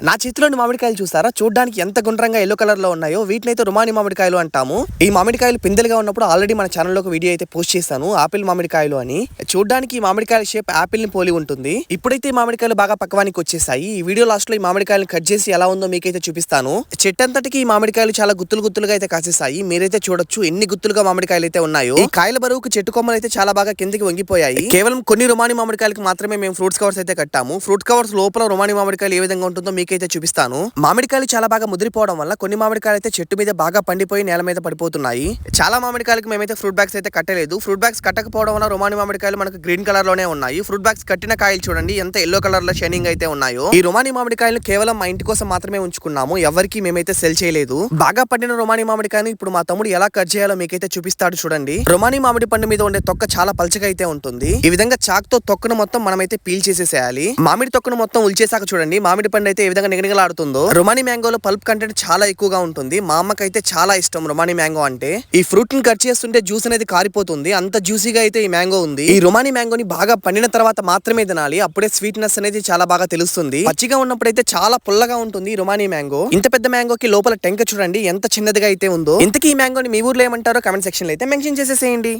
నా చేతిలోని మామిడికాయలు చూస్తారా? చూడడానికి ఎంత గుండ్రంగా ఎల్లో కలర్లో ఉన్నాయో వీటినైతే రుమాని మామిడికాయలు అంటాము. ఈ మామిడికాయలు పిందెలుగా ఉన్నప్పుడు ఆల్రెడీ మన ఛానల్లో ఒక వీడియో అయితే పోస్ట్ చేశాను. ఆపిల్ మామిడికాయలు అని. చూడడానికి ఈ మామిడికాయల షేప్ ఆపిల్ని పోలి ఉంటుంది. ఇప్పుడైతే ఈ మామిడికాయలు బాగా పక్వానికి వచ్చేసాయి. ఈ వీడియో లాస్ట్లో ఈ మామిడికాయలను కట్ చేసి ఎలా ఉందో మీకైతే చూపిస్తాను. చెట్టంతటికి ఈ మామిడికాయలు చాలా గుత్తులు గుత్తులుగా అయితే కాసేసాయి. మీరైతే చూడొచ్చు ఎన్ని గుత్తులుగా మామిడికాయలు అయితే ఉన్నాయో. ఈ కాయల బరువుకు చెట్టు కొమ్మలు అయితే చాలా బాగా కిందకి వంగిపోయాయి. కేవలం కొన్ని రుమాని మామిడికాయలకు మాత్రమే మేము ఫ్రూట్స్ కవర్స్ అయితే కట్టాము. ఫ్రూట్ కవర్స్ లోపల రుమాని మామిడికాయలు ఏ విధంగా ఉంటుందో మీకైతే చూపిస్తాను. మామిడికాయలు చాలా బాగా ముదిరిపోవడం వల్ల కొన్ని మామిడికాయలు అయితే చెట్టు మీద బాగా పండిపోయి నేల మీద పడిపోతున్నాయి. చాలా మామిడికాయలకు మేమైతే ఫ్రూట్ బ్యాగ్స్ అయితే కట్టలేదు. ఫ్రూట్ బ్యాగ్స్ కట్టకపోవడం వల్ల రుమాని మామిడికాయలు మనకు గ్రీన్ కలర్లోనే ఉన్నాయి. ఫ్రూట్ బ్యాగ్స్ కట్టిన కాయలు చూడండి ఎంత ఎల్లో కలర్లో షైనింగ్ అయితే ఉన్నాయో. ఈ రుమాని మామిడికాయలు కేవలం మా ఇంటి కోసం మాత్రమే ఉంచుకున్నాము. ఎవరికి మేమైతే సెల్ చేయలేదు. బాగా పండిన రుమాని మామిడికాయని ఇప్పుడు మా తమ్ముడు ఎలా కట్ చేయాలో మీకైతే చూపిస్తాడు చూడండి. రుమాని మామిడి పండు మీద ఉండే తొక్క చాలా పలచగా అయితే ఉంటుంది. ఈ విధంగా చాక్తో తొక్కను మొత్తం మనమైతే పీల్ చేసేసేయాలి. మామిడి తొక్కను మొత్తం ఉల్చేసాక చూడండి. మామిడి పండు అయితే విధంగా నిగనిగలాడుతుందో. రుమాని మ్యాంగోలో పల్ప్ కంటెంట్ చాలా ఎక్కువగా ఉంటుంది. మా అమ్మకైతే చాలా ఇష్టం రుమాని మ్యాంగో అంటే. ఈ ఫ్రూట్ని కట్ చేస్తుంటే జ్యూస్ అనేది కారిపోతుంది. అంత జ్యూసీగా అయితే ఈ మ్యాంగో ఉంది. ఈ రుమాని మ్యాంగోని బాగా పండిన తర్వాత మాత్రమే తినాలి. అప్పుడే స్వీట్నెస్ అనేది చాలా బాగా తెలుస్తుంది. పచ్చిగా ఉన్నప్పుడైతే చాలా పుల్లగా ఉంటుంది ఈ రుమాని మ్యాంగో. ఇంత పెద్ద మ్యాంగోకి లోపల టెంక చూడండి. ఎంత చిన్నదిగా అయితే ఉందో. ఇంతకీ ఈ మ్యాంగోని మీ ఊర్లో ఏమంటారో కమెంట్ సెక్షన్లో అయితే మెన్షన్ చేసేసేయండి.